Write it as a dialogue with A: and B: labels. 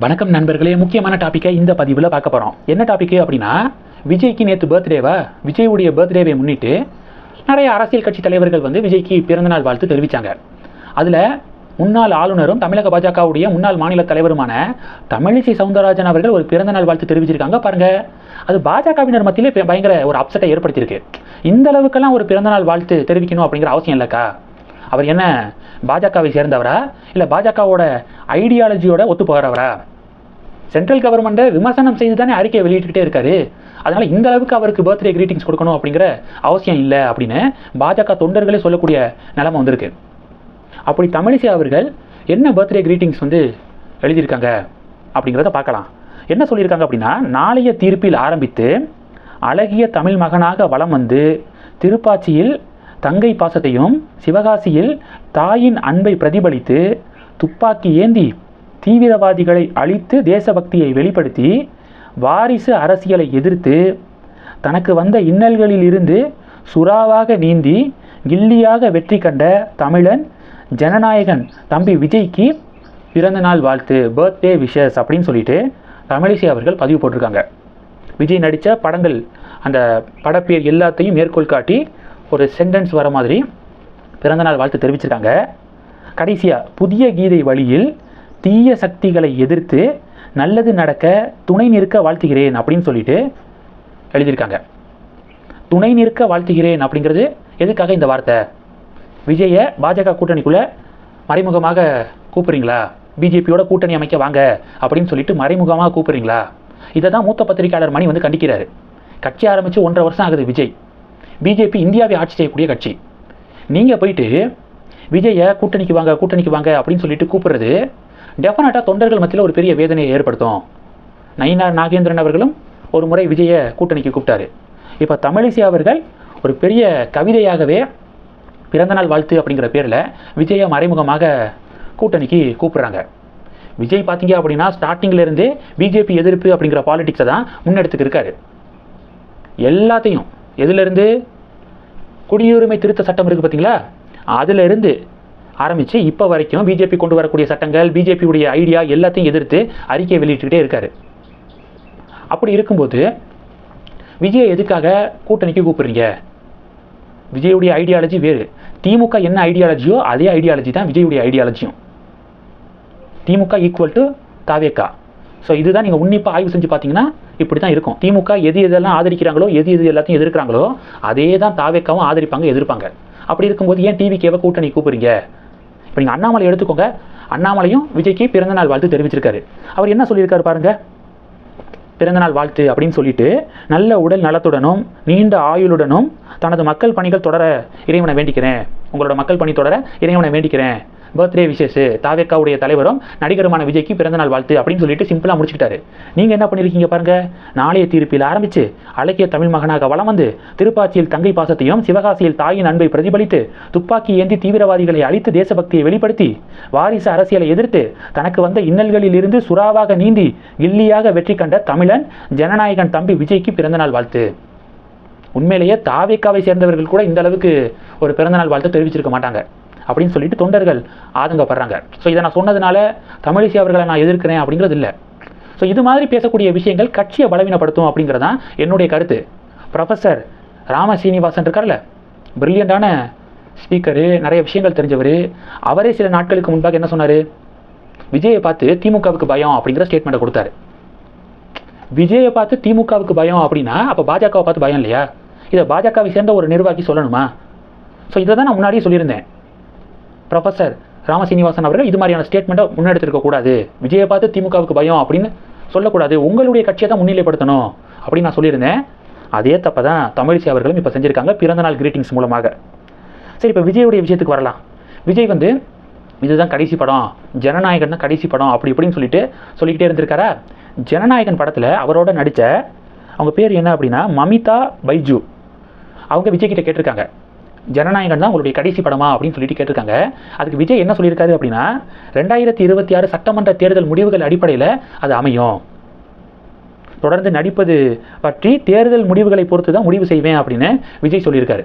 A: வணக்கம் நண்பர்களே முக்கியமான டாப்பிக்கை இந்த பதிவில் பார்க்க போகிறோம் என்ன டாபிக் அப்படின்னா விஜய்க்கு நேற்று பர்த்டேவா விஜயுடைய பர்த்டேவை முன்னிட்டு நிறைய அரசியல் கட்சி தலைவர்கள் வந்து விஜய்க்கு பிறந்தநாள் வாழ்த்து தெரிவித்தாங்க அதில் முன்னாள் ஆளுநரும் தமிழக பாஜகவுடைய முன்னாள் மாநில தலைவருமான தமிழிசை சவுந்தரராஜன் அவர்கள் ஒரு பிறந்தநாள் வாழ்த்து தெரிவிச்சிருக்காங்க பாருங்க. அது பாஜகவினர் மத்தியிலே பயங்கர ஒரு அப்செட்டை ஏற்படுத்தியிருக்கு. இந்த அளவுக்கெல்லாம் ஒரு பிறந்தநாள் வாழ்த்து தெரிவிக்கணும் அப்படிங்கிற அவசியம் இல்லைக்கா? அவர் என்ன பாஜகவை சேர்ந்தவரா? இல்லை பாஜகவோட ஐடியாலஜியோட ஒத்து போகிறவரா சென்ட்ரல் கவர்மெண்ட்டை விமர்சனம் செய்து தானே அறிக்கையை வெளியிட்டுக்கிட்டே இருக்காரு. அதனால் இந்த அளவுக்கு அவருக்கு பர்த்டே கிரீட்டிங்ஸ் கொடுக்கணும் அப்படிங்கிற அவசியம் இல்லை அப்படின்னு பாஜக தொண்டர்களே சொல்லக்கூடிய நிலைமை வந்திருக்கு. அப்படி தமிழிசை அவர்கள் என்ன பர்த்டே கிரீட்டிங்ஸ் வந்து எழுதியிருக்காங்க அப்படிங்கிறத பார்க்கலாம். என்ன சொல்லியிருக்காங்க அப்படின்னா நாளைய தீர்ப்பில் ஆரம்பித்து அழகிய தமிழ் மகனாக வலம் வந்து திருப்பாச்சியில் தங்கை பாசத்தையும் சிவகாசியில் தாயின் அன்பை பிரதிபலித்து துப்பாக்கி ஏந்தி தீவிரவாதிகளை அழித்து தேசபக்தியை வெளிப்படுத்தி வாரிசு அரசியலை எதிர்த்து தனக்கு வந்த இன்னல்களில் இருந்து சுறாவாக நீந்தி கில்லியாக வெற்றி கண்ட தமிழன் ஜனநாயகன் தம்பி விஜய்க்கு பிறந்தநாள் வாழ்த்து பர்த்டே விஷஸ் அப்படின்னு சொல்லிட்டு தமிழிசை அவர்கள் பதிவு போட்டிருக்காங்க. விஜய் நடித்த படங்கள் அந்த படப்பேர் எல்லாத்தையும் மேற்கோள் காட்டி ஒரு சென்டென்ஸ் வர மாதிரி பிறந்தநாள் வாழ்த்து தெரிவிச்சிருக்காங்க. கடைசியாக புதிய கீதை வழியில் தீய சக்திகளை எதிர்த்து நல்லது நடக்க துணை நிற்க வாழ்த்துகிறேன் அப்படின்னு சொல்லிட்டு எழுதியிருக்காங்க. துணை நிற்க வாழ்த்துகிறேன் அப்படிங்கிறது எதுக்காக இந்த வார்த்தை? விஜயை பாஜக கூட்டணிக்குள்ளே மறைமுகமாக கூப்பிட்றீங்களா? பிஜேபியோட கூட்டணி அமைக்க வாங்க அப்படின்னு சொல்லிட்டு மறைமுகமாக கூப்பிட்றீங்களா? இதை தான் மூத்த பத்திரிகையாளர் மணி வந்து கண்டிக்கிறாரு. கட்சி ஆரம்பித்து ஒன்றரை வருஷம் ஆகுது விஜய். பிஜேபி இந்தியாவை ஆட்சி செய்யக்கூடிய கட்சி. நீங்கள் போயிட்டு விஜயை கூட்டணிக்கு வாங்க கூட்டணிக்கு வாங்க அப்படின்னு சொல்லிட்டு கூப்பிடுறது டெஃபினட்டாக தொண்டர்கள் மத்தியில் ஒரு பெரிய வேதனையை ஏற்படுத்தும். நயினார் நாகேந்திரன் அவர்களும் ஒரு முறை விஜயை கூட்டணிக்கு கூப்பிட்டாரு. இப்போ தமிழிசை அவர்கள் ஒரு பெரிய கவிதையாகவே பிறந்தநாள் வாழ்த்து அப்படிங்கிற பேரில் விஜயை மறைமுகமாக கூட்டணிக்கு கூப்பிட்றாங்க. விஜய் பார்த்தீங்க அப்படின்னா ஸ்டார்டிங்லேருந்தே பிஜேபி எதிர்ப்பு அப்படிங்கிற பாலிடிக்ஸை தான் முன்னெடுத்துக்கு இருக்காரு. எல்லாத்தையும் எதுலேருந்து குடியுரிமை திருத்த சட்டம் இருக்குது பார்த்தீங்களா அதிலிருந்து ஆரம்பித்து இப்போ வரைக்கும் பிஜேபி கொண்டு வரக்கூடிய சட்டங்கள் பிஜேபியுடைய ஐடியா எல்லாத்தையும் எதிர்த்து அறிக்கையை வெளியிட்டுக்கிட்டே இருக்காரு. அப்படி இருக்கும்போது விஜயை எதுக்காக கூட்டணிக்கு கூப்பிடுறீங்க? விஜயுடைய ஐடியாலஜி வேறு. திமுக என்ன ஐடியாலஜியோ அதே ஐடியாலஜி தான் விஜயுடைய ஐடியாலஜியும் திமுக ஈக்குவல் டு தாவேக்கா. ஸோ இதுதான் நீங்கள் உன்னிப்பாக ஆய்வு செஞ்சு பார்த்தீங்கன்னா இப்படி தான் இருக்கும். திமுக எது எதெல்லாம் ஆதரிக்கிறாங்களோ எது எது எல்லாத்தையும் எதிர்க்கிறாங்களோ அதே தான் தாவேக்காவும் ஆதரிப்பாங்க எதிர்ப்பாங்க. அப்படி இருக்கும்போது ஏன் டிவிக்கேவை கூட்டணி கூப்பிடுங்க இப்போ நீங்கள் அண்ணாமலை எடுத்துக்கோங்க. அண்ணாமலையும் விஜய்க்கு பிறந்தநாள் வாழ்த்து தெரிவிச்சிருக்காரு. அவர் என்ன சொல்லியிருக்காரு பாருங்கள் பிறந்தநாள் வாழ்த்து அப்படின்னு சொல்லிட்டு நல்ல உடல் நலத்துடனும் நீண்ட ஆயுளுடனும் தனது மக்கள் பணிகள் தொடர இறைவனை வேண்டிக்கிறேன். உங்களோட மக்கள் பணி தொடர இறைவனை வேண்டிக்கிறேன். பர்த்டே விஷேஸ் தாவேக்காவுடைய தலைவரும் நடிகருமான விஜய்க்கு பிறந்தநாள் வாழ்த்து அப்படின்னு சொல்லிட்டு சிம்பிளாக முடிச்சுக்கிட்டாரு. நீங்கள் என்ன பண்ணியிருக்கீங்க பாருங்க? நாளைய தீர்ப்பில் ஆரம்பித்து அழகிய தமிழ் மகனாக வளம் வந்து திருப்பாச்சியில் தங்கை பாசத்தையும் சிவகாசியில் தாயின் அன்பை பிரதிபலித்து துப்பாக்கி ஏந்தி தீவிரவாதிகளை அழித்து தேசபக்தியை வெளிப்படுத்தி வாரிசு அரசியலை எதிர்த்து தனக்கு வந்த இன்னல்களில் இருந்து சுறாவாக நீந்தி கில்லியாக வெற்றி கண்ட தமிழன் ஜனநாயகன் தம்பி விஜய்க்கு பிறந்தநாள் வாழ்த்து. உண்மையிலேயே தாவேக்காவை சேர்ந்தவர்கள் கூட இந்த அளவுக்கு ஒரு பிறந்தநாள் வாழ்த்து தெரிவிச்சிருக்க மாட்டாங்க. அப்படின்னு சொல்லிட்டு தொண்டர்கள் ஆதங்கப்படுறாங்க. ஸோ இதை நான் சொன்னதுனால தமிழிசை அவர்களை நான் எதிர்க்கிறேன் அப்படிங்கிறது இல்லை. ஸோ இது மாதிரி பேசக்கூடிய விஷயங்கள் கட்சியை பலவீனப்படுத்தும் அப்படிங்கிறது தான் என்னுடைய கருத்து. ப்ரொஃபஸர் ராம சீனிவாசன் இருக்கார்ல பிரில்லியண்டான ஸ்பீக்கரு நிறைய விஷயங்கள் தெரிஞ்சவர். அவரே சில நாட்களுக்கு முன்பாக என்ன சொன்னார்? விஜயை பார்த்து திமுகவுக்கு பயம் அப்படிங்கிற ஸ்டேட்மெண்ட்டை கொடுத்தாரு. விஜயை பார்த்து திமுகவுக்கு பயம் அப்படின்னா அப்போ பாஜகவை பார்த்து பயம் இல்லையா? இதை பாஜகவை சேர்ந்த ஒரு நிர்வாகி சொல்லணுமா? ஸோ இதை தான் நான் முன்னாடியே சொல்லியிருந்தேன். ப்ரொஃபஸர் ராமசீனிவாசன் அவர்கள் இது மாதிரியான ஸ்டேட்மெண்ட்டை முன்னெடுத்திருக்கக்கூடாது விஜயை பார்த்து திமுகவுக்கு பயம் அப்படின்னு சொல்லக்கூடாது. உங்களுடைய கட்சியை தான் முன்னிலைப்படுத்தணும் அப்படின்னு நான் சொல்லியிருந்தேன். அதே தப்பை தான் தமிழிசை அவர்களும் இப்போ செஞ்சுருக்காங்க. பிறந்தநாள் கிரீட்டிங்ஸ் மூலமாக. சரி இப்போ விஜயுடைய விஷயத்துக்கு வரலாம். விஜய் வந்து இதுதான் கடைசி படம். ஜனநாயகன் தான் கடைசி படம். அப்படி இப்படின்னு சொல்லிட்டு சொல்லிக்கிட்டே இருந்திருக்காரா? ஜனநாயகன் படத்தில் அவரோட நடித்த அவங்க பேர் என்ன அப்படின்னா மமிதா பைஜு. அவங்க விஜய் கிட்ட கேட்டிருக்காங்க. ஜனநாயகம் தான் உங்களுடைய கடைசி படமா அப்படின்னு சொல்லிட்டு கேட்டிருக்காங்க. அதுக்கு விஜய் என்ன சொல்லியிருக்காரு அப்படின்னா ரெண்டாயிரத்தி இருபத்தி ஆறு சட்டமன்ற தேர்தல் முடிவுகள் அடிப்படையில் அது அமையும். தொடர்ந்து நடிப்பது பற்றி தேர்தல் முடிவுகளை பொறுத்து தான் முடிவு செய்வேன் அப்படின்னு விஜய் சொல்லியிருக்காரு.